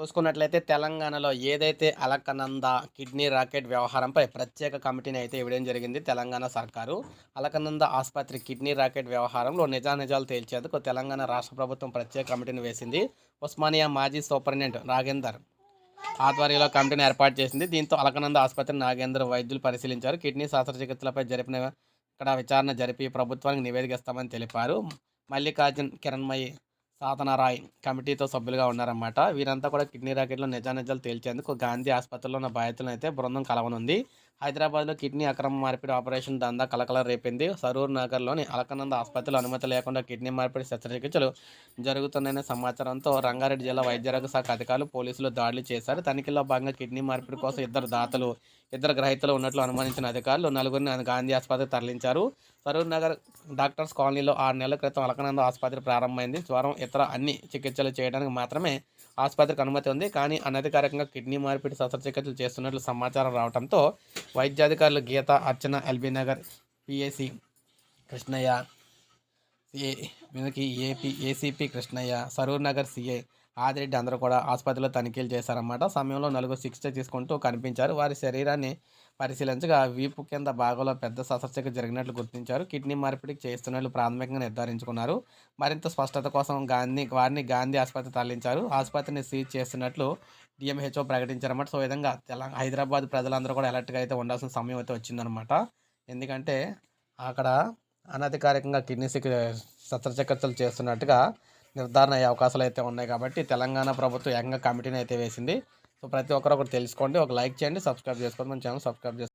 చూసుకున్నట్లయితే తెలంగాణలో ఏదైతే అలకనంద కిడ్నీ రాకెట్ వ్యవహారంపై ప్రత్యేక కమిటీని అయితే ఇవ్వడం జరిగింది తెలంగాణ సర్కారు. అలకనంద ఆసుపత్రి కిడ్నీ రాకెట్ వ్యవహారంలో నిజానిజాలు తేల్చేందుకు తెలంగాణ రాష్ట్ర ప్రభుత్వం ప్రత్యేక కమిటీని వేసింది ఉస్మానియా మాజీ సూపరింటెండెంట్ నాగేందర్ ఆధ్వర్యంలో కమిటీని ఏర్పాటు చేసింది. దీంతో అలకనంద ఆసుపత్రి నాగేందర్ వైద్యులు పరిశీలించారు. కిడ్నీ శస్త్రచికిత్సలపై జరిపిన ఇక్కడ విచారణ జరిపి ప్రభుత్వానికి నివేదిక ఇస్తామని తెలిపారు. మల్లికార్జున్ కిరణ్మయి సాధనరాయ్ కమిటీతో సభ్యులుగా ఉన్నారన్నమాట. వీరంతా కూడా కిడ్నీ రాకెట్లో నిజానిజాలు తేల్చేందుకు గాంధీ ఆసుపత్రిలో ఉన్న బాధితులను అయితే బృందం కలవనుంది. హైదరాబాద్లో కిడ్నీ అక్రమ మార్పిడి ఆపరేషన్ దందా కలకల రేపింది. సరూర్ నగర్లోని అలకనంద ఆసుపత్రిలో అనుమతి లేకుండా కిడ్నీ మార్పిడి శస్త్రచికిత్సలు జరుగుతున్నాయనే సమాచారంతో రంగారెడ్డి జిల్లా వైద్యారోగ్య శాఖ అధికారులు పోలీసులు దాడులు చేశారు. తనిఖీల్లో భాగంగా కిడ్నీ మార్పిడి కోసం ఇద్దరు దాతలు ఇద్దరు గ్రహీతలు ఉన్నట్లు అనుమానించిన అధికారులు నలుగురిని గాంధీ ఆసుపత్రికి తరలించారు. సరూర్ నగర్ డాక్టర్స్ కాలనీలో ఆరు నెలల క్రితం అలకనంద ఆసుపత్రి ప్రారంభమైంది. జ్వరం ఇతర అన్ని చికిత్సలు చేయడానికి మాత్రమే ఆసుపత్రికి అనుమతి ఉంది. కానీ అనధికారికంగా కిడ్నీ మార్పిడి శస్త్రచికిత్సలు చేస్తున్నట్లు సమాచారం రావడంతో వైద్యాధికారులు Geetha Archana LB Nagar PAC Krishnaiah CA వీళ్ళకి AP ACP Krishnaiah Saroor Nagar CI Adireddy అందరూ కూడా ఆసుపత్రిలో తనిఖీలు చేశారన్నమాట. సమయంలో నలుగురు చికిత్స తీసుకుంటూ కనిపించారు. వారి శరీరాన్ని పరిశీలించగా వీపు కింద భాగంలో పెద్ద శస్త్రచికిత్స జరిగినట్లు గుర్తించారు. కిడ్నీ మార్పిడికి చేస్తున్నట్లు ప్రాథమికంగా నిర్ధారించుకున్నారు. మరింత స్పష్టత కోసం గాంధీ వారిని గాంధీ ఆసుపత్రి తరలించారు. ఆసుపత్రిని సీజ్ చేస్తున్నట్లు డిఎంహెచ్ఓ ప్రకటించారన్నమాట. సో ఈ విధంగా తెలంగాణ హైదరాబాద్ ప్రజలందరూ కూడా అలర్ట్గా అయితే ఉండాల్సిన సమయం అయితే వచ్చిందనమాట ఎందుకంటే అక్కడ అనధికారికంగా కిడ్నీస్కి శస్త్రచికిత్సలు చేస్తున్నట్టుగా నిర్ధారణ అయ్యే అవకాశాలు అయితే ఉన్నాయి కాబట్టి తెలంగాణ ప్రభుత్వం ఏకంగా కమిటీని అయితే వేసింది. సో ప్రతి ఒక్కరు ఒకటి తెలుసుకోండి. ఒక లైక్ చేయండి సబ్స్క్రైబ్ చేసుకోండి. మన ఛానల్ సబ్స్క్రైబ్ చేసుకోండి.